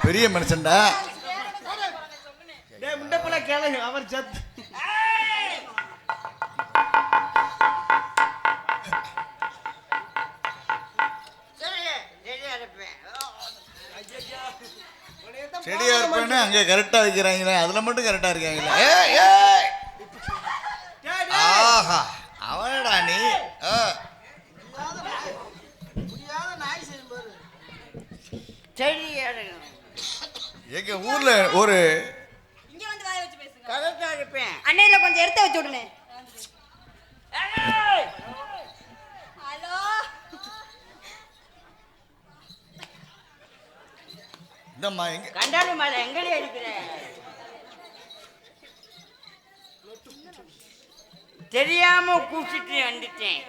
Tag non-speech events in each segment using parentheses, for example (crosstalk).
பெரிய மனுஷன்டா. அவர் சத்து செடியா இருப்பேன்னு அங்க கரெக்டா வைக்கிறாங்களே அதுல மட்டும் கரெக்டா இருக்காங்களே. டேய், டேய். ஆஹா அவனடா நீ ஆ. செடி எடுக்கணும் ஒரு இங்க வந்து வாய வச்சு பேசுங்க. கரெக்டாக இருப்பேன் அண்ணையில கொஞ்சம் எடுத்து வச்சு விடுனே ஹலோ? இந்தம்மா எங்க மலை அடிக்கிறேன் தெரியாம கூப்பிட்டு வந்துட்டேன்.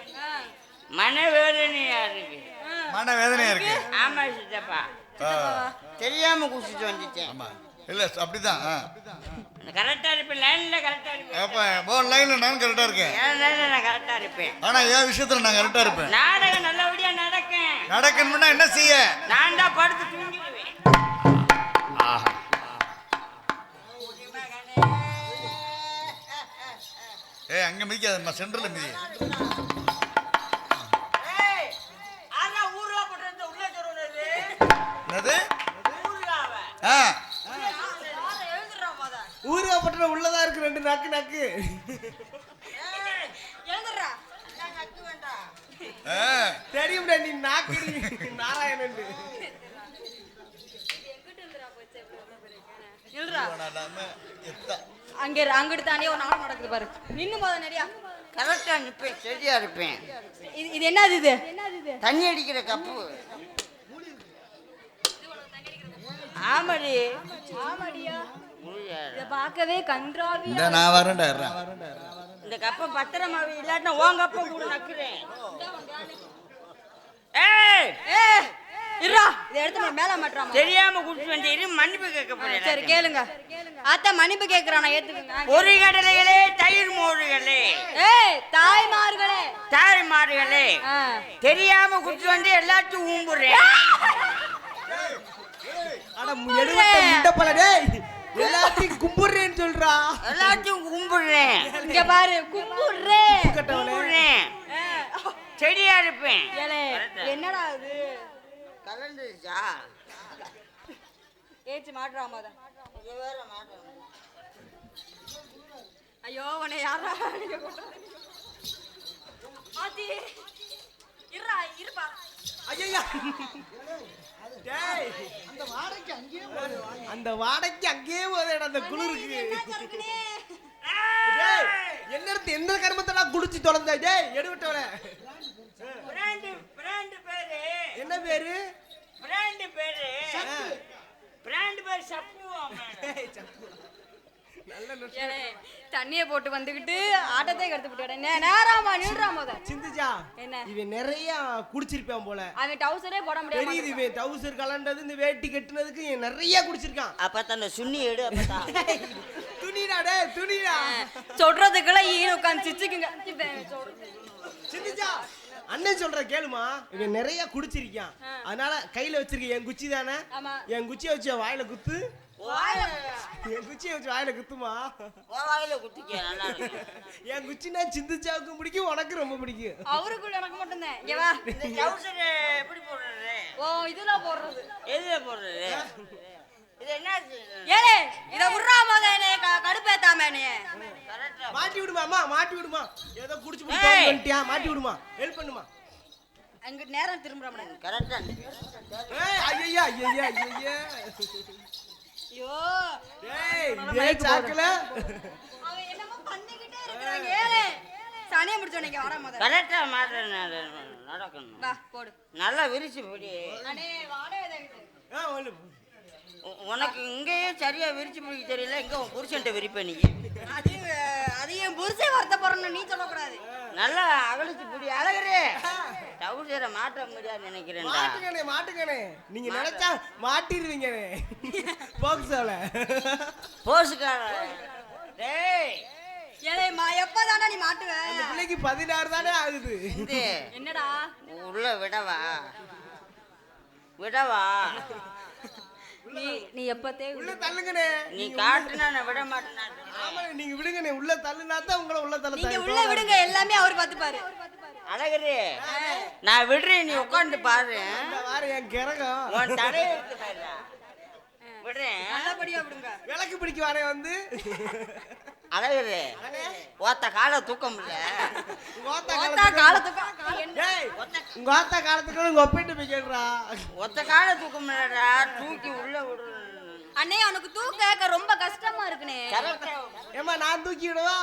மன வேதனையா இருக்கு. மன வேதனையா இருக்கு. ஆமா சித்தப்பா. தெரியாம கூப்பிட்டு வந்துட்டேன். ஆமா. இல்ல அப்படிதான். ஆ. கரெக்டா இருப்பேன் லைன்ல கரெக்டா இருப்பேன். அப்ப போன் லைன்ல நான் கரெக்டா இருக்கேன். என் லைன்ல நான் கரெக்டா இருப்பேன்? ஆனா என் விஷயத்துல நான் கரெக்டா இருப்பேன். நாடகம் நல்லபடியா நடக்கும். நடக்கணும்னா என்ன செய்ய? நான் தான் படுத்து தூங்கிடுவேன். ஆஹா. ஏய் அங்க மிதிக்காதம்மா சென்டர்ல மிதி. என்னது? ஆ. ஊருகா பட்டண உள்ளதா இருக்கு ரெண்டு நக்கு நக்கு. தெரியும்டா நீ நாக்கு நாராயணன். அங்க அங்கிட்டு தாண்டி ஒரு நாடகம் நடக்குது பாரு. நின்னு போத நிறையா. கரெக்டா நிப்பேன் சரியா இருப்பேன். இது இது என்னது இது? தண்ணி அடிக்கிற கப்பு. ஆமாடி. ஆமாடியா. இத பார்க்கவே கன்றாவி இந்த நான் வரேன்டா. இந்த கப்பை பத்திரமா இல்லாட்டினா உன் கப்பை கூட நக்குறேன். ஏய்! ஏ இருடா இத எடுத்து நம்ம மேல மாட்டறாமா? தெரியாம குடிச்சு வந்து மன்னிப்பு கேட்க போறேன் சரி கேளுங்க. அத்தை மன்னிப்பு கேக்குறானா ஏத்துக்குங்க. ஒரு கடலைகளே தயிர் மோடுகளே ஏய் தாய்மார்களே. தாய்மார்களே. தெரியாம குடிச்சு வந்து எல்லாத்தையும் ஊம்புறேன். அட டேய். எல்லாத்தையும் கும்பிடுறேன்னு சொல்றா. எல்லாத்தையும் கும்பிடுறேன் இங்க பாரு கும்புடுறே கட்டவளே கும்பிடுறேன் செடியா இருப்பேன். ஏலே என்னடா இது கலந்துருச்சா? ஏச்சு மாட்டுறா மொத. இது வேற மாட்டேன் ஐயோ உன்னை யாரா? ஆத்தி இருடா இருப்பா. ஐயா அந்த வாடைக்கு அங்கேயே அந்த வாடைக்கு அங்கேயே போதேடா அந்த குளிருக்கு. என்னடத்து எந்த கர்மத்தடா குடிச்சு தொலைஞ்சா டேய் எடுவிட்டவள பிராண்டு பிராண்டு பேரு. என்ன பேரு? பிராண்டு பேரு. பிராண்டு பேர் சப்பு சப்பு. தண்ணிய போட்டு வந்துகிட்டு ஆட்டத்தை கெடுத்து போட்டு நேராமா நின்றா மொத சிந்துஜா என்ன? இவன் நிறைய குடிச்சிருப்பான் போல. அவன் டவுசரே போட முடியாது தெரியுது இவன் டவுசர் கலண்டது இந்த வேட்டி கட்டுனதுக்கு இவன் நிறைய குடிச்சிருக்கான். அப்பதான் அந்த சுண்ணி எடு அப்பதான் (laughs) துணிடா டேய் துணிடா. சொல்றதுக்குள்ள ஈன உட்காந்து சிச்சுக்குங்க. சிந்துஜா அண்ணன் சொல்ற கேளுமா இவன் நிறைய குடிச்சிருக்கான். அதனால கையில வச்சிருக்க என் குச்சி தானே? ஆமா. என் குச்சியை வச்சு வாயில குத்து. வாயில. என் குச்சியை வச்சு வாயில குத்துமா? வாயில குத்திக்க நல்லா இருக்கு. என் குச்சினா சிந்துச்சாவுக்கும் பிடிக்கும் உனக்கு ரொம்ப பிடிக்கும். அவருக்குள்ள எனக்கு மட்டும்தான். இங்க வா. எப்படி போடுறது? ஓ இதுல போடுறது. எதுல போடுறது? இது என்ன ஏலே இத விட்றா மொத என்னைய க- கடுப்பேத்தாம என்னைய. கரெக்டா. மாட்டி விடுமா அம்மா மாட்டி விடுமா. ஏதோ குடிச்சு ஏய். வந்துட்டியா மாட்டி விடுமா. ஹெல்ப் பண்ணுமா. அங்கிட்டு நேரம் திரும்புறோம் கரெக்டா. ஏய் ஐயா ஐயா ஐயா ஐயோ. ஏய் இதே சாக்கல? அவன் என்னமோ பண்ணிக்கிட்டே இருக்கிறாங்க ஏலே சனியை முடிச்சோம் வர மொத. கரெக்டா மாட்டேன் நடக்கணும். வா போடு. நல்லா விரிச்சு போடி. அடே வாடே இதாகிட்டு ஆ ஒண்ணு. உனக்கு இங்கேயே சரியா விரிச்சு பிடிக்க தெரியல இங்க உன் புருஷன்ட்ட விரிப்ப நீ. அதையும் அதையும் புருஷன் வருத்தப்படுறோம்னு நீ சொல்லக்கூடாது. நல்லா அகலிச்சு பிடி அழகரே. டவுசரை மாட்ட முடியாது நினைக்கிறேன்டா. மாட்டுக்கணே மாட்டுக்கணே நீங்க நினைச்சா மாட்டிடுவீங்கண்ணே போக்ஸோல போசுக்கார டேய். ஏலே மா எப்பதானே நீ மாட்டுவ? அந்த பிள்ளைக்கு பதினாறு தானே ஆகுது. என்னடா உள்ள விடவா. விடவா. நீ நீ எப்பத்தே உள்ள தள்ளுங்கண்ணே. நீ காட்டுனா நான் விட மாட்டேனா ஆமா நீங்க விடுங்கண்ணே. உள்ள தள்ளுனா தான் உங்களை உள்ள தள்ள நீங்க உள்ள விடுங்க எல்லாமே அவர் பாத்துப்பாரு. அழகரே நான் விடுறேன் நீ உட்காந்து பாரு. வார என் கிறகம் உன் தலையை எடுத்து பாருடா. விடுறேன். நல்லபடியா விடுங்க. விளக்கு பிடிக்க வரேன் வந்து. அழகரே ஓத்த கால தூக்க முடியல உங்க ஆத்தா ஓத்தா உங்க ஆத்தா காலத்துக்கு உங்க ஒப்பிட்டு போய் கேடுறா ஒத்த கால தூக்க முடியலடா தூக்கி உள்ள விடு. அண்ணே அவனுக்கு தூக்க ரொம்ப கஷ்டமா இருக்குனே ஏமா நான் தூக்கி விடவா?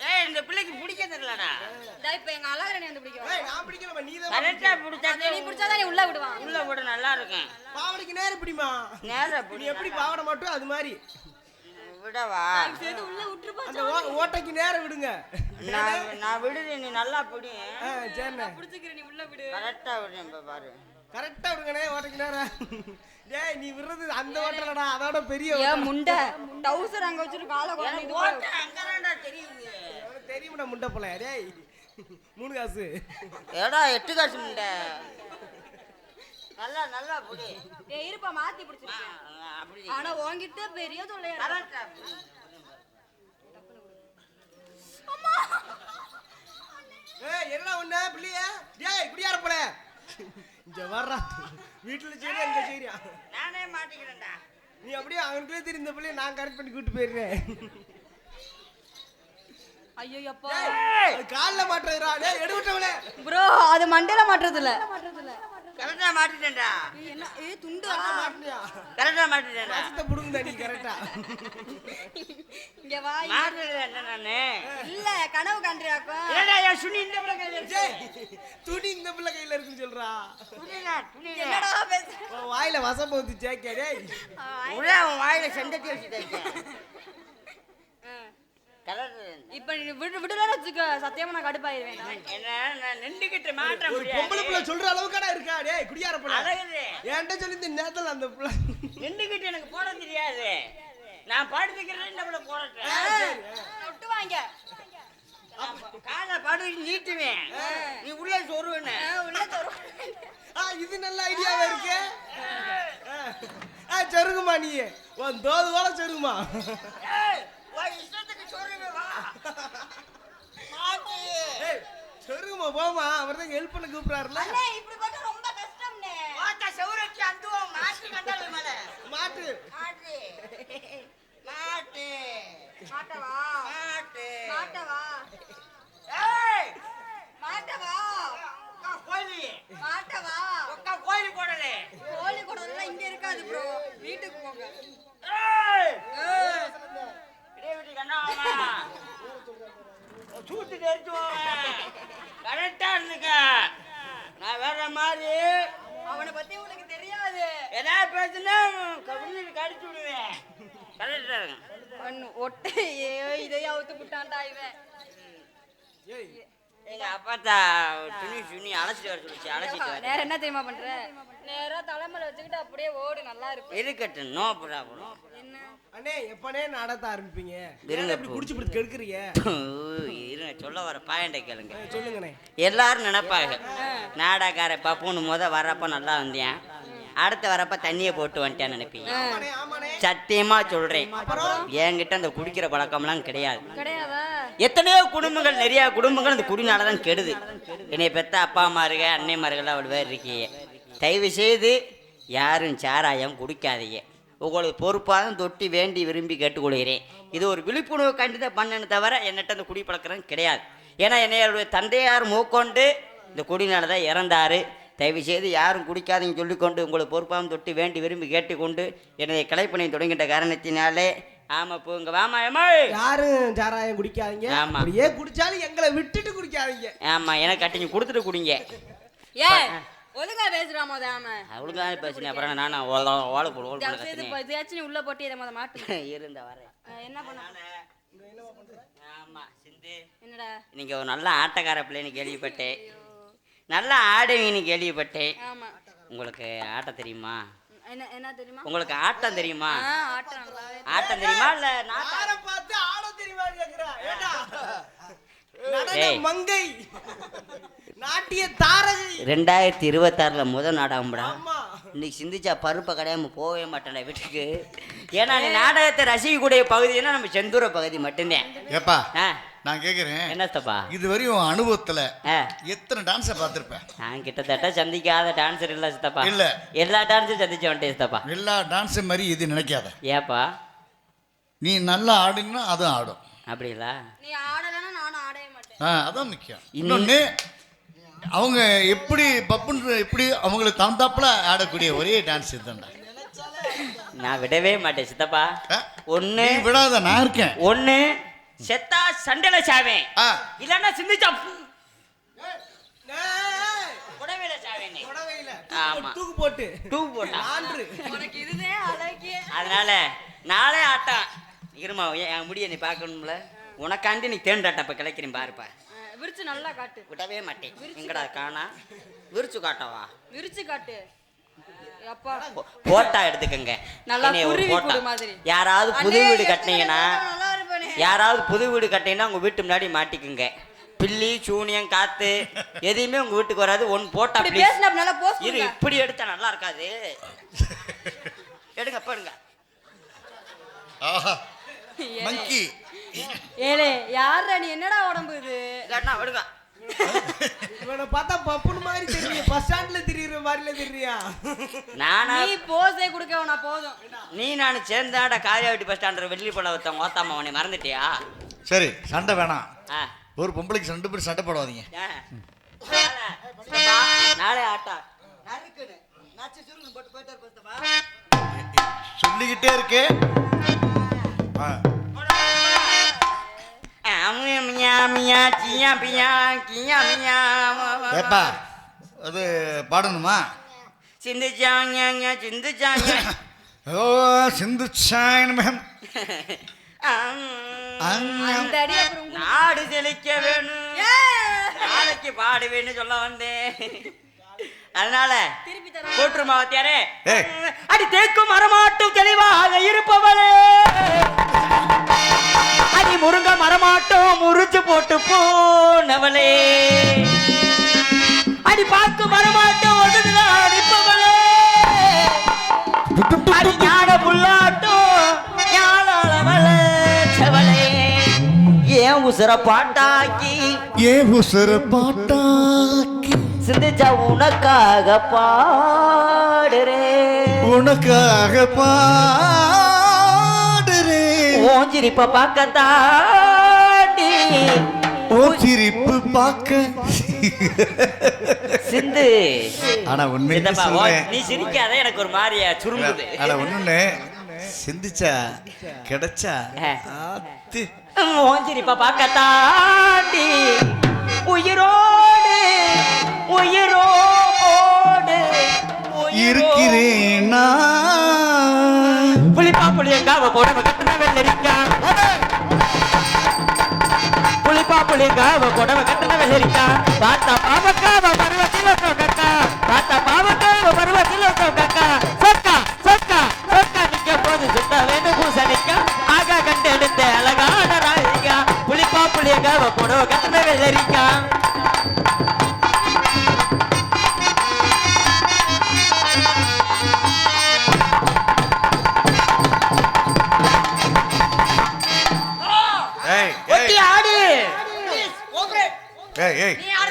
ஏய் இந்த பிள்ளைக்கு பிடிக்க தெரியலடா. இதா இப்ப எங்க அழகரனை வந்து பிடிக்கும் ஏய் நான் பிடிக்கலமா நீ தான் கரெக்டா பிடிச்சா நீ பிடிச்சாதான் நீ உள்ள விடுவான். உள்ள விட நல்லா இருக்கும். பாவடைக்கு நேரம் பிடிமா நேரா நீ பிடி எப்படி பாவடை மட்டும் அது மாதிரி. விடவா. உள்ள விட்டுருப்பா அந்த ஓட்டைக்கு நேரம் விடுங்க. நான் நான் விடுறேன் நீ நல்லா பிடி. சரிண்ணே. பிடிச்சிக்கிற நீ உள்ள விடு. கரெக்டா விடுறேன் இப்ப பாரு. கரெக்டா விடுங்கண்ணே ஓட்டைக்கு நேரம் டேய் நீ விடுறது அந்த ஓட்டலடா அதோட பெரிய. ஏன் முண்டை? டவுசர் அங்க வச்சிட்டு காலை குழந்தை ஓட்ட தெரியுது. தெரியுமாடா முண்டை போல டேய். மூணு காசு. ஏடா எட்டு காசு முண்டை. நல்லா நல்லா புடி. ஏய் இருப்பா மாத்தி பிடிச்சிருக்கேன். அப்படி ஆனா உன்கிட்ட பெரிய தொல்லையா புடி. ஏய் என்னடா ஒண்ணு பிள்ளைய? டேய் குடியார போல. இங்க வர்றா. வீட்டுல சரி அங்க சரியா நானே மாட்டிக்கிறேன்டா. நீ அப்படியே அவனுக்குள்ளே தெரியும் இந்த பிள்ளைய நான் கரெக்ட் பண்ணி கூட்டு போயிடுறேன். ஐயோ அப்பா கால்ல மாட்டுறா டேய் எடுவிட்டவளே ப்ரோ அது மண்டையில மாட்டுறது இல்ல கரெக்டா மாட்டிட்டேன்டா. என்ன? ஏ துண்டு. மாட்டியா கரெக்டா மாட்டிட்டேன்டா. ரசத்தை புடுங்குதா நீ கரெக்டா இங்க வா. மாட்டுறது என்ன நானு? இல்ல கனவு கண்டிராக்கும் ஏடா என் சுனி இந்த பிள்ளை கையில இருக்கு. துணி இந்த பிள்ளை கையில இருக்குன்னு சொல்றா. துணிடா, துணிடா. என்னடா பேச? உன் வாயில வசம் போத்து சேக்க டேய். உள்ள உன் வாயில செண்டத்தி வச்சுட்டேன் கரெக்ட் இப்ப நீ விடு விடலன்னு வச்சுக்க. சத்தியமா நான் கடுப்பாயிருவேன். என்ன நான் நின்றுகிட்டு பொம்பளை முடியாது. பிள்ளை சொல்ற அளவுக்காடா இருக்கா? டேய் குடியார பிள்ளை. அழகுது. என்கிட்ட சொல்லி இந்த நேரத்துல அந்த பிள்ளை. நின்றுகிட்டு எனக்கு போட தெரியாது. நான் படுத்துக்கிறேன் இந்த பிள்ளை போடட்டேன் விட்டு வாங்க காலை படு நீட்டுவேன். நீ உள்ள சொருவன உள்ள ஆ இது நல்ல ஐடியாவா இருக்கு? ஆ. சொருகுமா நீ உன் தோது கூட சொருகுமா இஷ்டத்துக்கு சொருவே வா மாட்டு ஏய் சொருகுமா போமா அவர் தான் ஹெல்ப் பண்ண கூப்பிடுறாருல. அண்ணே இப்படி பார்த்தா ரொம்ப கஷ்டம்னே மாட்ட செவுரச்சி அந்துவோம். மாட்டு கண்டாலும் மேல. மாட்டு. மாட்டு. மாட்டு. மாட்டவா? மாட்டு. மாட்டவா? ஏய்! மாட்டவா? அக்கா கோழி. மாட்டவா? அக்கா கோழி போடலே. கோழி குடல்லாம் இங்க இருக்காது ப்ரோ வீட்டுக்கு போங்க. ஏய்! இடைவெளி கண்ணாமா. (laughs) சூட்டு தெரிஞ்சு கரெக்டா இருந்துக்க. நான் வேற மாதிரி. அவனை பத்தி உனக்கு தெரியாது. ஏதாவது பேசுனா கவிழ்ந்து கடிச்சு விடுவேன். கரெக்டா இருக்கும் ஒன்னு ஒட்டை. ஐயோ இதையா அவுத்து விட்டான்டா இவன். எங்க அப்பாத்தா துணி துணி அலசிட்டு வர சொல்லிச்சு அலசிட்டு நேரம் என்ன தெரியுமா பண்ற? நேரா தலைமையில வச்சுக்கிட்டு அப்படியே ஓடு நல்லா இருக்கும். இருக்கட்டும் நோ ப்ராப்ளம். அண்ணே எப்பனே நடத்த ஆரம்பிப்பீங்க? இருங்க ஏன் இப்படி இப்போ. குடிச்சு பிடிச்சு கெடுக்குறீங்க? இருங்க சொல்ல வர பாயண்டை கேளுங்க. சொல்லுங்கண்ணே. எல்லாரும் நினைப்பாங்க. நாடாக்கார பப்புன்னு முத வரப்ப நல்லா வந்தேன் அடுத்த வரப்ப தண்ணியை போட்டு வந்துட்டேன் நினைப்பீங்க. சத்தியமா சொல்றேன். என்கிட்ட அந்த குடிக்கிற பழக்கம்லாம் கிடையாது. கிடையாதா? எத்தனையோ குடும்பங்கள் நிறைய குடும்பங்கள் அந்த குடினால தான் கெடுது. என்னை பெத்த அப்பா அம்மாருக அன்னைமார்கள் அவ்வளோ பேர் இருக்கீங்க தயவு செய்து யாரும் சாராயம் குடிக்காதீங்க. உங்களுக்கு பொறுப்பாக தொட்டி வேண்டி விரும்பி கேட்டுக்கொள்கிறேன். இது ஒரு விழிப்புணர்வு கண்டிதான் பண்ணனு தவிர என்னட்ட அந்த குடி பழக்கம் கிடையாது. ஏன்னா என்னைய தந்தையார் மூக்கொண்டு இந்த குடினால தான் இறந்தாரு. தயவு செய்து யாரும் குடிக்காதீங்க சொல்லிக்கொண்டு உங்களுக்கு பொறுப்பாக தொட்டி வேண்டி விரும்பி கேட்டுக்கொண்டு என்னை கலைப்பணி தொடங்கிட்ட காரணத்தினாலே ஆமாம் இப்போ இங்கே வாமா ஏமாய் யாரும் சாராயம் குடிக்காதீங்க. ஆமா. அப்படியே குடிச்சாலும் எங்களை விட்டுட்டு குடிக்காதீங்க. ஆமா எனக்கு கட்டிங்க கொடுத்துட்டு குடிங்க. ஏன் ஒழுங்கா பேசுறா மொத ஆம அவளுக்காக பேசினேன். அப்புறம் நான் ஓல ஓலை போடு ஓலை போடு இதையாச்சும் நீ உள்ள போட்டு இதை மொத மாட்டு. (laughs) இருந்த வரேன் என்ன பண்ண ஆமா சிந்து. என்னடா? நீங்க ஒரு நல்ல ஆட்டக்கார பிள்ளைன்னு கேள்விப்பட்டேன். நல்லா ஆடுவீங்கன்னு கேள்விப்பட்டேன். ஆமா. உங்களுக்கு ஆட்டம் தெரியுமா? என்ன என்ன தெரியுமா? உங்களுக்கு ஆட்டம் தெரியுமா? ஆட்டம் தெரியுமா இல்ல யாரை பார்த்து ஆட தெரியுமா கேக்குறா? ஏடா. மங்கை. நாட்டிய தாரகை. ரெண்டாயிரத்தி இருபத்தாறுல முதல் நாடகம்டா ஆமா. இன்னைக்கு சிந்திச்சா பருப்பை கிடையாம போகவே மாட்டேன்டா வீட்டுக்கு. ஏன்னா நீ நாடகத்தை ரசிக்கக்கூடிய பகுதினா நம்ம செந்தூர பகுதி மட்டும்தான். ஏப்பா ஆ. நான் கேக்குறேன். என்னத்தப்பா? இது வரையும் உன் அனுபவத்துல ஆ. எத்தனை டான்ஸை பார்த்திருப்ப நான் கிட்டத்தட்ட சந்திக்காத டான்ஸர் இல்ல சித்தப்பா. இல்ல. எல்லா டான்ஸும் சந்திச்சு வந்துட்டேன் சித்தப்பா. எல்லா டான்ஸும் மாதிரி இது நினைக்காத. ஏப்பா? நீ நல்லா ஆடினா அதுவும் ஆடும். அப்படிங்களா? நீ ஆடலைன்னா நானும் ஆடவே மாட்டேன். ஆ அதான் முக்கியம். இன்னொன்று அவங்க எப்படி பப்புன்ற எப்படி அவங்களுக்கு தகுந்தாப்புல ஆடக்கூடிய ஒரே டான்ஸ் இதுதான்டா. நான் விடவே மாட்டேன் சித்தப்பா? ஒண்ணு நீ விடாத நான் இருக்கேன். ஒண்ணு செத்தா சண்டையில சாவேன். ஆ. இல்லன்னா சிந்திச்சா புடவையில சாவேன் நீ. ஆமா. தூக்கு போட்டு. டூ போட்டா. உனக்கு இதுதான் அழகிய அதனால நாளே ஆட்டம். இருமா என் என் முடிய நீ பார்க்கணும்ல? உனக்காண்டி நீ தேண்டாட்டப்ப கிளைக்கிறேன் பாருப்பா. விரிச்சு நல்லா காட்டு. விடவே மாட்டேன். எங்கடா காணா? விரிச்சு காட்டவா? விரிச்சு காட்டு. போட்டா எடுத்துக்கங்க. நல்லா போட்டா. யாராவது புது வீடு கட்டினீங்கன்னா. யாராவது புது வீடு கட்டினீங்கன்னா உங்க வீட்டு முன்னாடி மாட்டிக்குங்க. பில்லி சூனியம் காத்து எதையுமே உங்க வீட்டுக்கு வராது. ஒன் போட்டா இப்படி please. பேசினா நல்லா போஸ்ட் இரு இப்படி எடுத்தா நல்லா இருக்காது. எடுங்க போடுங்க. ஆஹா. மங்கி ஏலே யாரா நீ? என்னடா உடம்பு இது? விடுங்க. இவனை பார்த்தா பப்புன்னு மாதிரி தெரியுது. பஸ் ஸ்டாண்ட்ல திரியுற மாதிரில தெரியா நானா நீ போஸே கொடுக்க வேணா போதும். நீ நான் சேர்ந்தாட காரியாவட்டி பஸ் ஸ்டாண்டில் வெள்ளி பழம் ஒருத்தன் ஓத்தாம அவனை மறந்துட்டியா? சரி சண்டை வேணாம். ஆ. ஒரு பொம்பளைக்கு ரெண்டு பேரும் சண்டை போடாதீங்க. நாளை, ஆட்டா. சொல்லிக்கிட்டே இருக்கே. ஏப்பா அது பாடணுமா சிந்துச்சாங்க, சிந்துச்சாங்க. ஓ சிந்து சாயனம் ஆம். அந்த அடி அப்புறம் உங்க- நாடு செழிக்க வேணும்! நாளைக்கு பாடுவேன்னு சொல்ல வந்தேன் அதனால திருப்பி தர கூட்டுரு மாவத்தியாரே. அடி தேக்கும் மரமாட்டும் தெளிவாக இருப்பவளே அடி முருங்க மரமாட்டும் முறிச்சு போட்டு போனவளே. அடி பாக்கு மரமாட்டும் அடிப்பவளே. அடி ஞான புல்லாட்டும் ஞானளவளே செவளே. ஏன் உசுர பாட்டாக்கி? ஏ உசுர பாட்டாக்கி? சிந்திச்சா உனக்காக பாடுறே உனக்காக பாடுறே ஓஞ்சிரிப்ப பார்க்கத்தாண்டி ஓ சிரிப்பு பார்க்க. சிந்து. ஆனா உண்மையிலே நீ சிரிக்காத எனக்கு ஒரு மாதிரியா சுருங்குது. ஆனா ஒண்ணுன்னு சிந்திச்சா கிடைச்சா. ஆத்தி. ஓஞ்சிரிப்ப பார்க்கத்தாண்டி உயிரோடு உயிரோடு புளிப்பா புளியங்காவ புடவை கட்டின வெள்ளரிக்கா பார்த்தா பாவக்காவ பருவத்தில் சொக்கக்கா. பார்த்தா பாவக்காவ பருவத்தில் சொக்கக்கா. சொக்கா சொக்கா சொக்கா நிக்க போது சுத்த வேணும் பூசணிக்கா ஆகா கண்டு எடுத்த அழகான ராதிகா. புளிப்பா புளியக்காவ புடவை கட்டின வெள்ளரிக்கா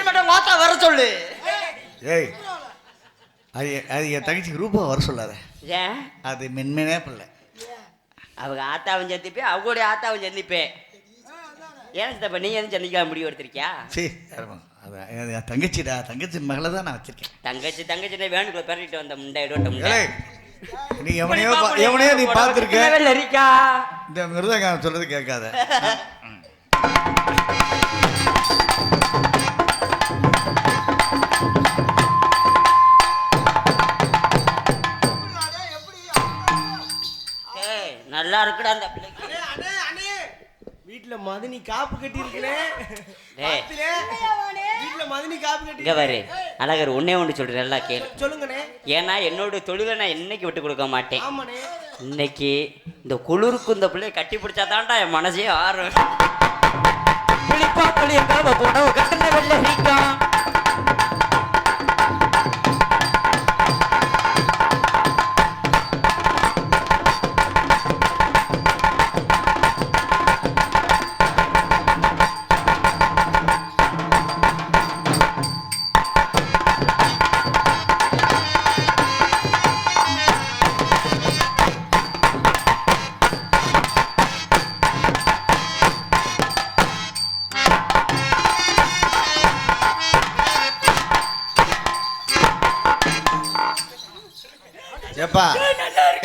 மாட்டோம் மோத்தா வர சொல்லு. ஏய். அது அது என் தங்கச்சிக்கு ரூபா வர சொல்லாத. ஏன்? அது மென்மேனே பிள்ளை. அவங்க ஆத்தாவும் சந்திப்பேன் அவங்களுடைய ஆத்தாவும் சந்திப்பேன் ஏன் சித்தப்பா நீ எதுவும் சந்திக்காம முடிவு எடுத்திருக்கியா? சரி அது என் தங்கச்சிடா தங்கச்சி மகளை தான் நான் வச்சிருக்கேன். தங்கச்சி தங்கச்சி வேணுக்குள்ள பெறலிட்டு வந்த முண்டை ஏய், நீ எவனையோ எவனையோ நீ பார்த்துருக்க? இந்த மிருதகாரம் சொல்றது கேட்காத. (laughs) இருக்குடா அந்த பிள்ளைக்கு. வீட்டுல மதுனி காப்பு கட்டி வீட்டுல மதுனி காப்பு கட்டி பாரு அழகர் உன்னே ஒன்று சொல்றேன் நல்லா கேளு. சொல்லுங்கண்ணே. ஏன்னா என்னோட தொழிலை நான் என்னைக்கு விட்டு கொடுக்க மாட்டேன். இன்னைக்கு இந்த குளிருக்கு இந்த பிள்ளைய கட்டி பிடிச்சா தான்டா என் மனசே ஆறும். புளிப்பா புளியங்காம போனோம் கட்டண வெள்ளரிக்கான் ஏப்பா?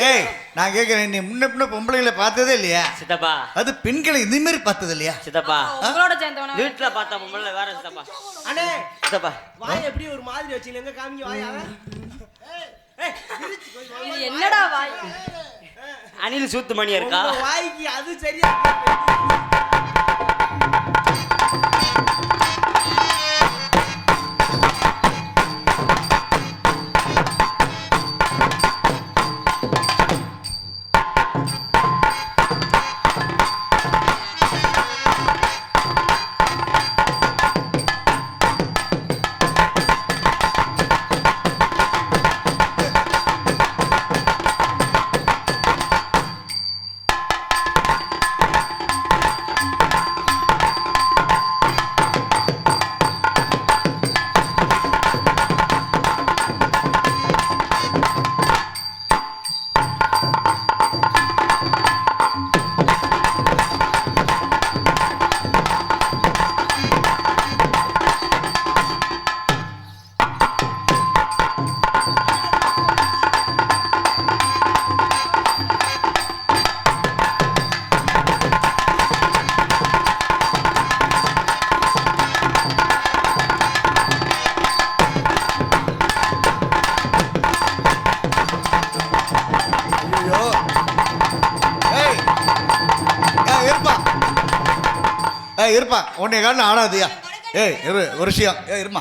ஏய் நான் கேட்குறேன் நீ முன்ன பின்ன பொம்பளைகளை பார்த்ததே இல்லையா? சித்தப்பா. அது பெண்களை இந்த மாதிரி பார்த்தது இல்லையா? சித்தப்பா. உங்களோட சேர்ந்தவன? வீட்டுல பார்த்த பொம்பளை வேற சித்தப்பா. அண்ணே சித்தப்பா. வாய் எப்படி ஒரு மாதிரி வச்சுங்க எங்க காமிங்க வாய். இது என்னடா வாய்? அணில் சூத்து மணியா இருக்கா? உங்க வாய்க்கு அது சரியா இருப்பா. உன்னை காட்டின ஆடாதியா. ஏய் இரு ஒரு விஷயம். ஏய் இருமா.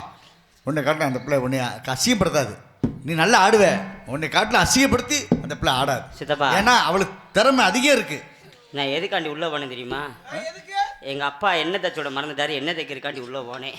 உன்னை காட்டின அந்த பிள்ளை உன்னை அசிங்கப்படுத்தாது. நீ நல்லா ஆடுவ. உன்னை காட்டின அசிங்கப்படுத்தி அந்த பிள்ளை ஆடாது. சித்தப்பா. ஏன்னா அவளுக்கு திறமை அதிகம் இருக்கு. நான் எதுக்காண்டி உள்ள போனேன் தெரியுமா? எங்க அப்பா எண்ணெய் தச்சோட மறந்துட்டாரு எண்ணெய் தைக்கிறக்காண்டி உள்ள போனேன்.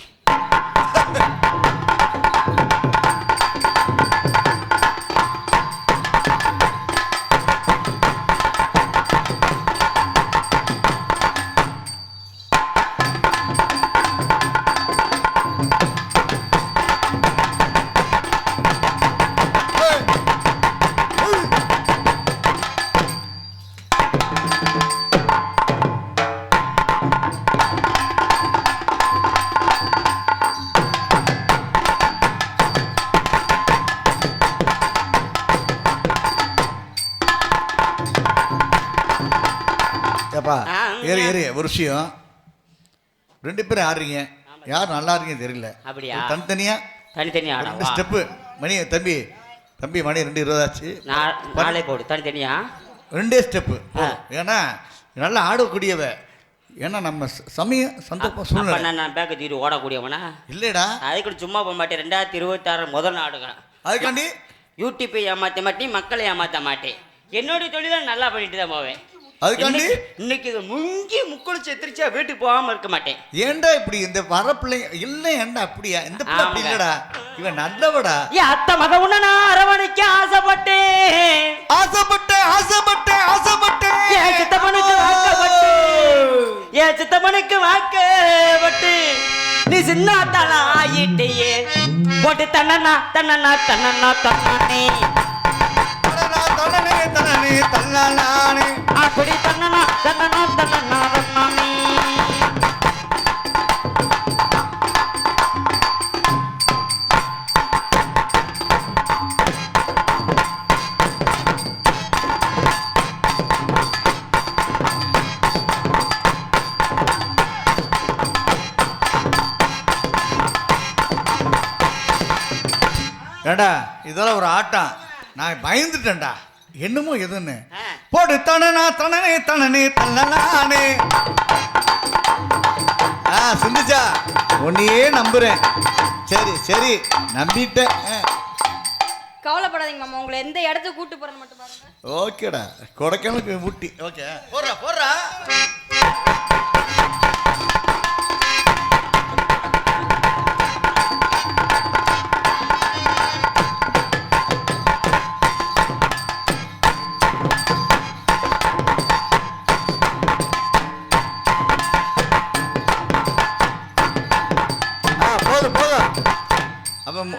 விஷயம் ரெண்டு பேரும் ஆடுறீங்க யார் நல்லா இருக்கீங்க தெரியல அப்படியா? தனித்தனியா தனித்தனியா ரெண்டு ஸ்டெப்பு மணி தம்பி தம்பி மணி ரெண்டு இருபதாச்சு நாளே போடு தனித்தனியா ரெண்டே ஸ்டெப்பு. ஏன்னா நல்லா ஆடக்கூடியவ ஏன்னா நம்ம சமயம் சந்தர்ப்பம் சூழ்நிலை நான் பேக்க தீரு ஓடக்கூடியவனா இல்லைடா அதுக்கு சும்மா போக மாட்டேன் ரெண்டாயிரத்தி இருபத்தாறு முதல் நாடுங்க அதுக்காண்டி யூடியூப்பை ஏமாத்த மாட்டேன் மக்களை ஏமாத்த மாட்டேன் என்னுடைய தொழிலை நல்லா பண்ணிட்டு தான் போவேன் அதுக்காண்டி? இன்னைக்கு- இது முங்கி முக்குளிச்சு எத்திரிச்சா வீட்டுக்கு போகாம இருக்க மாட்டேன். ஏன்டா இப்படி இந்த வர பிள்ளைங்க இல்லை ஏன்டா அப்படியா? இந்த பிள்ளை அப்படி. இல்லடா. இவன் நல்லவடா. என் அத்தை மக உன்னை நான் அரவணைக்க ஆசைப்பட்டேன். ஆசைப்பட்டேன் ஆசைப்பட்டேன் ஆசைப்பட்டேன். என் சித்தப்பனுக்கு வாக்கப்பட்டு. என் சித்தப்பனுக்கு வாக்கப்பட்டு. நீ சின்ன தலா ஆயிட்டியே. போட்டு தன்னனா தன்னனா தன்னனா தன்னானே அப்படி தன்னனா தன்னனா தன்னனா தன்னானே ஏண்டா இதெல்லாம் ஒரு ஆட்டம். நான் பயந்துட்டேன்டா. என்னமோ எதுன்னு. போடு தனனா தனனே தனனே தன்னலானே சிந்துச்சா உன்னையே நம்புறேன். சரி சரி நம்பிட்டேன். ஆ. கவலைப்படாதீங்க மாமா உங்களை எந்த இடத்துக்கு கூட்டு போறேன்னு மட்டும் பாருங்க. ஓகேடா கொடைக்கானலுக்கு ஊட்டி ஓகே. போடுறா போடுறா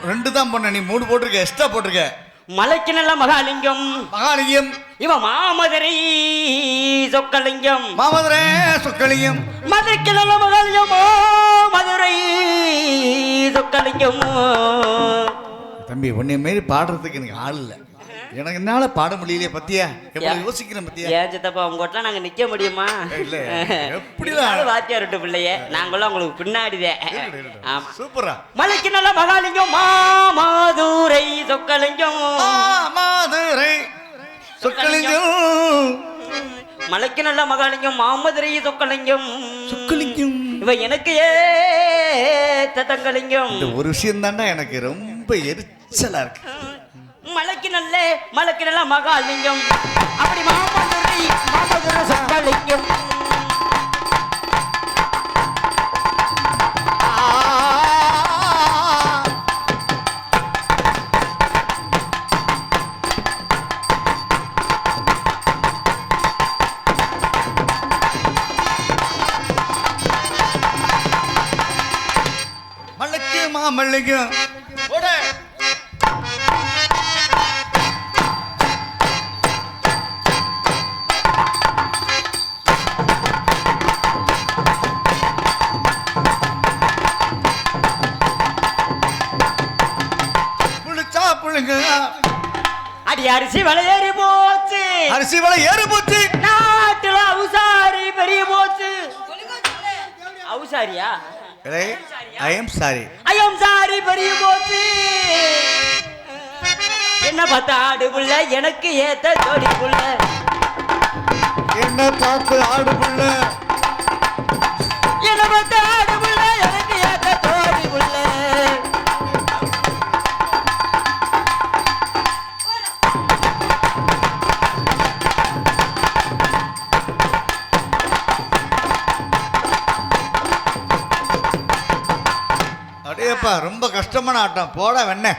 ரெண்டு தான் பண்ண நீ மூணு போட்டிருக்க எக்ஸ்ட்ரா போட்டிருக்க. மலைக்கு நல்ல மகாலிங்கம். மகாலிங்கம். இவன் மாமதுரை சொக்கலிங்கம். மாமதுரே சொக்கலிங்கம். மதுரைக்கு நல்ல மகாலிங்கம் மதுரை சொக்கலிங்கம். தம்பி உன்னை மாரி பாடுறதுக்கு எனக்கு ஆள் இல்லை. எனக்கு என்னால பாட முடியலையே பத்தியா? எவ்வளவு? யோசிக்கிறேன் பத்தியா? ஏன் சித்தப்பா உங்க வீட்டுல நாங்க நிக்க முடியுமா? இல்ல? (laughs) நீங்களும் வாத்தியார் விட்டு பிள்ளைய. நாங்களும் உங்களுக்கு பின்னாடிதான். ஆமா. சூப்பரா மலைக்கு நல்ல மகாலிங்கம் மாமதுரை சொக்கலிங்கம். மாமதுரை சொக்கலிங்கம். மலைக்கு நல்ல மகாலிங்கம் மாமதுரை சொக்கலிங்கம். சொக்கலிங்கம். இவ எனக்கு ஏ தங்கலிங்கம் இந்த ஒரு விஷயம் தாண்டா எனக்கு ரொம்ப எரிச்சலா இருக்கு. மலைக்கு நல்ல மலைக்கு நல்ல மகாலிங்கம். அப்படி மாமதுரை மாமதுரை சொக்கலிங்கம் மல்லைக்கு மாமல்லிங்கம் அரிசி விலையேறி போச்சு. அரிசி விலை ஏறு போச்சு. நாட்டுல அவுசாரி பெரிய போச்சு. அவுசாரியா? I am sorry I'm sorry பெரிய போச்சு. என்ன பார்த்தா ஆடு புள்ள எனக்கு ஏத்த ஜோடி புள்ள. என்ன பார்த்து ஆடு புள்ள என்ன பார்த்தா ஆடு அடேப்பா ரொம்ப கஷ்டமான ஆட்டம். போட வெண்ணே